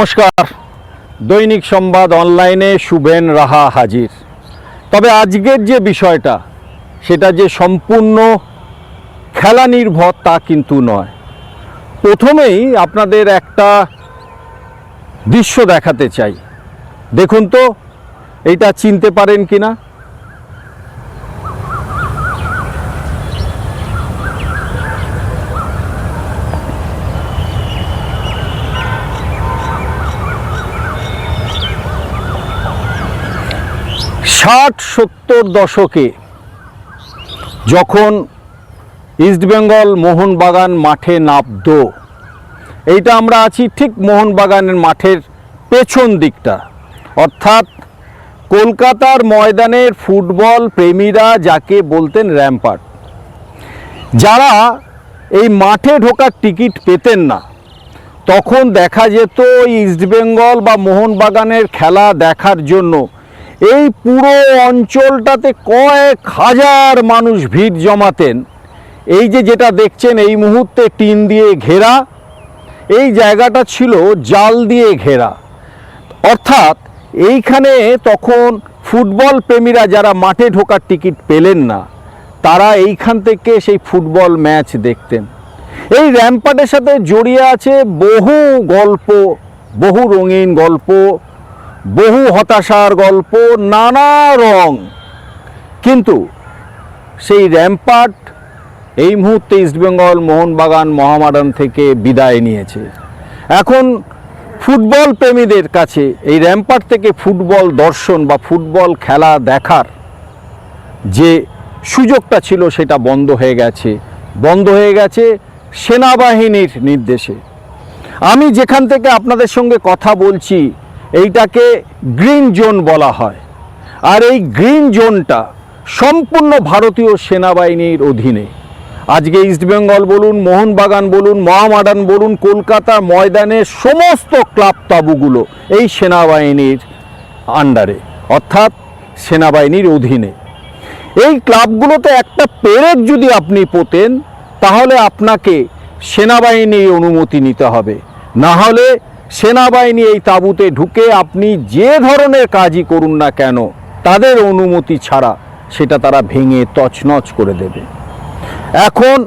নমস্কার। দৈনিক সংবাদ অনলাইনে শুভেন রাহা হাজির। তবে আজকের যে বিষয়টা, সেটা যে সম্পূর্ণ খেলা নির্ভর তা কিন্তু নয়। প্রথমেই আপনাদের একটা দৃশ্য দেখাতে চাই। দেখুন তো, এইটা চিনতে পারেন কি না ষাট সত্তর দশকে যখন ইস্টবেঙ্গল মোহনবাগান মাঠে নামতো এইটা আমরা আছি ঠিক মোহনবাগানের মাঠের পেছন দিকটা। অর্থাৎ কলকাতার ময়দানের ফুটবল প্রেমীরা যাকে বলতেন র্যাম্পার্ট যারা এই মাঠে ঢোকার টিকিট পেতেন না, তখন দেখা যেত ইস্টবেঙ্গল বা মোহনবাগানের খেলা দেখার জন্য এই পুরো অঞ্চলটাতে কয়েক হাজার মানুষ ভিড় জমাতেন। এই যে যেটা দেখছেন, এই মুহূর্তে টিন দিয়ে ঘেরা। এই জায়গাটা ছিল জাল দিয়ে ঘেরা। অর্থাৎ এইখানে তখন ফুটবল প্রেমীরা যারা মাঠে ঢোকার টিকিট পেলেন না, তারা এইখান থেকে সেই ফুটবল ম্যাচ দেখতেন। এই র্যাম্পার্টের সাথে জড়িয়ে আছে বহু গল্প, বহু রঙিন গল্প। বহু হতাশার গল্প, নানা রং। কিন্তু সেই র্যাম্পার্ট এই মুহূর্তে ইস্টবেঙ্গল মোহনবাগান মহামারান থেকে বিদায় নিয়েছে। এখন ফুটবল প্রেমীদের কাছে এই র্যাম্পার্ট থেকে ফুটবল দর্শন বা ফুটবল খেলা দেখার যে সুযোগটা ছিল সেটা বন্ধ হয়ে গেছে। বন্ধ হয়ে গেছে সেনাবাহিনীর নির্দেশে। আমি যেখান থেকে আপনাদের সঙ্গে কথা বলছি এইটাকে গ্রিন জোন বলা হয়। আর এই গ্রিন জোনটা সম্পূর্ণ ভারতীয় সেনাবাহিনীর অধীনে। আজকে ইস্টবেঙ্গল বলুন, মোহনবাগান বলুন মহামাডান বলুন, কলকাতা ময়দানের সমস্ত ক্লাব তাবুগুলো এই সেনাবাহিনীর আন্ডারে, অর্থাৎ সেনাবাহিনীর অধীনে। এই ক্লাবগুলোতে একটা পেরেক যদি আপনি পোতেন, তাহলে আপনাকে সেনাবাহিনীর অনুমতি নিতে হবে। না হলে সেনাবাহিনী এই তাঁবুতে ঢুকে আপনি যে ধরনের কাজই করুন না কেন, তাদের অনুমতি ছাড়া সেটা তারা ভেঙে তছনছ করে দেবে। এখন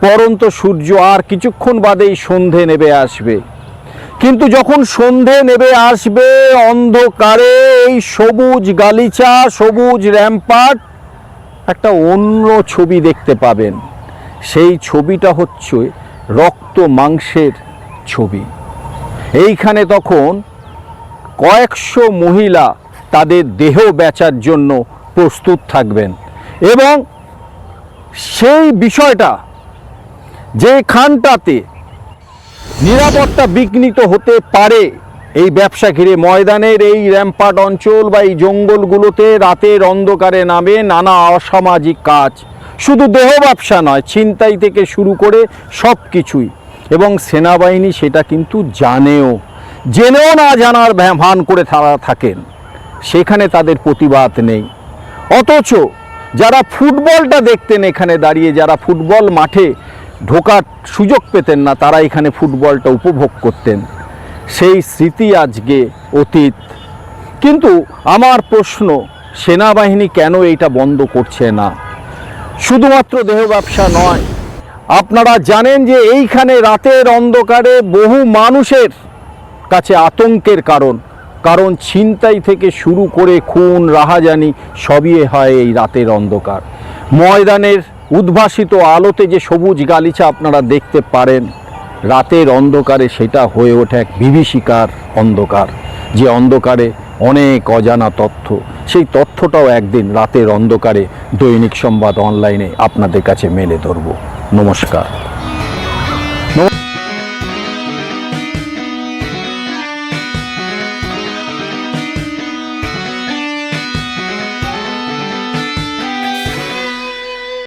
পরন্ত সূর্য আর কিছুক্ষণ বাদেই সন্ধে নেবে আসবে। কিন্তু যখন সন্ধে নেবে আসবে, অন্ধকারে এই সবুজ গালিচা, সবুজ র্যাম্পার্ট একটা অন্য ছবি দেখতে পাবেন। সেই ছবিটা হচ্ছে রক্ত মাংসের ছবি। এইখানে তখন কয়েকশো মহিলা তাদের দেহ বেচার জন্য প্রস্তুত থাকবেন। এবং সেই বিষয়টা যেখানটাতে নিরাপত্তা বিঘ্নিত হতে পারে, এই ব্যবসা ঘিরে ময়দানের এই র্যাম্পার্ট অঞ্চল বা এই জঙ্গলগুলোতে রাতের অন্ধকারে নামে নানা অসামাজিক কাজ। শুধু দেহ ব্যবসা নয়, ছিনতাই থেকে শুরু করে সব কিছুই এবং সেনাবাহিনী সেটা কিন্তু জানেও। জেনেও না জানার ভান করে তারা থাকেন। সেখানে তাদের প্রতিবাদ নেই। অথচ যারা ফুটবলটা দেখতেন এখানে দাঁড়িয়ে, যারা ফুটবল মাঠে ঢোকার সুযোগ পেতেন না, তারা এখানে ফুটবলটা উপভোগ করতেন। সেই স্মৃতি আজকে অতীত। কিন্তু আমার প্রশ্ন, সেনাবাহিনী কেন এইটা বন্ধ করছে না? শুধুমাত্র দেহ ব্যবসা নয় আপনারা জানেন যে এইখানে রাতের অন্ধকারে বহু মানুষের কাছে আতঙ্কের কারণ। কারণ ছিনতাই থেকে শুরু করে খুন, রাহাজানি সবই হয় এই রাতের অন্ধকার। ময়দানের উদ্ভাসিত আলোতে যে সবুজ গালিচা আপনারা দেখতে পারেন, রাতের অন্ধকারে সেটা হয়ে ওঠে এক বিভীষিকার অন্ধকার, যে অন্ধকারে অনেক অজানা তথ্য। সেই তথ্যটাও একদিন রাতের অন্ধকারে দৈনিক সংবাদ অনলাইনে আপনাদের কাছে মেলে ধরব। নমস্কার।